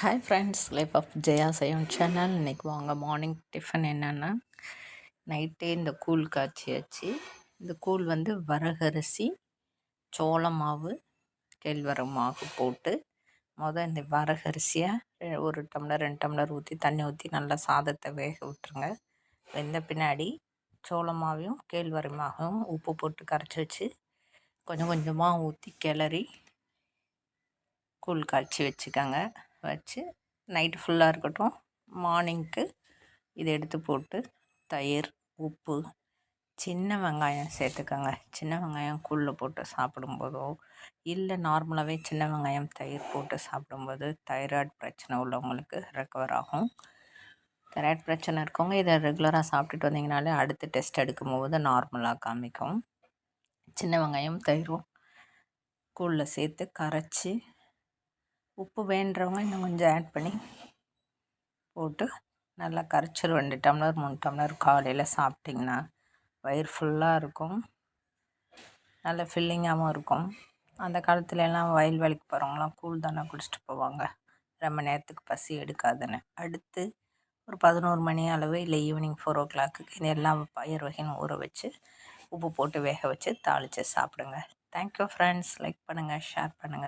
Hi friends life of Jaya செய்யும் channel இன்றைக்கி வாங்க மார்னிங் டிஃபன் என்னென்னா நைட்டே இந்த கூழ் காய்ச்சியாச்சு இந்த கூழ் வந்து வரகரிசி சோள மாவு கேழ்வரகு மாவு போட்டு மொதல் இந்த வரகரிசியை ஒரு டம்ளர் ரெண்டு டம்ளர் ஊற்றி தண்ணி ஊற்றி நல்லா சாதத்தை வேக விட்டுருங்க. வெந்த பின்னாடி சோள மாவையும் கேழ்வரகு மாவும் உப்பு போட்டு கரைச்சி வச்சு கொஞ்சம் கொஞ்சமாக ஊற்றி கிளறி கூழ் காய்ச்சி வச்சுக்கோங்க. வச்சு நைட்டு ஃபுல்லாக இருக்கட்டும். மார்னிங்க்கு இதை எடுத்து போட்டு தயிர் உப்பு சின்ன வெங்காயம் சேர்த்துக்கோங்க. சின்ன வெங்காயம் கூழில் போட்டு சாப்பிடும்போதோ இல்லை நார்மலாகவே சின்ன வெங்காயம் தயிர் போட்டு சாப்பிடும்போது தைராய்டு பிரச்சனை உள்ளவங்களுக்கு ரெக்கவர் ஆகும். தைராய்டு பிரச்சனை இருக்கவங்க இதை ரெகுலராக சாப்பிட்டுட்டு வந்தீங்கனாலே அடுத்து டெஸ்ட் எடுக்கும்போது நார்மலாக காமிக்கும். சின்ன வெங்காயம் தயிரும் கூழில் சேர்த்து கரைச்சி உப்பு வேண்டுறவங்க இன்னும் கொஞ்சம் ஆட் பண்ணி போட்டு நல்லா கரைச்சிரு ரெண்டு டம்ளர் மூணு டம்ளர் காலையில் சாப்பிட்டிங்கன்னா வயிறு ஃபுல்லாக இருக்கும். நல்ல ஃபில்லிங்காகவும் இருக்கும். அந்த காலத்துல எல்லாம் வயல் வேலைக்கு போகிறவங்களாம் கூழ் தானே குடிச்சிட்டு போவாங்க. ரொம்ப நேரத்துக்கு பசி எடுக்காதுன்னு. அடுத்து ஒரு பதினோரு மணி அளவு இல்லை ஈவினிங் ஃபோர் ஓ கிளாக்குக்கு இது எல்லாம் பயிர் வகைன்னு ஊற வச்சு உப்பு போட்டு வேக வச்சு தாளித்து சாப்பிடுங்க. தேங்க்யூ ஃப்ரெண்ட்ஸ் லைக் பண்ணுங்கள் ஷேர் பண்ணுங்கள்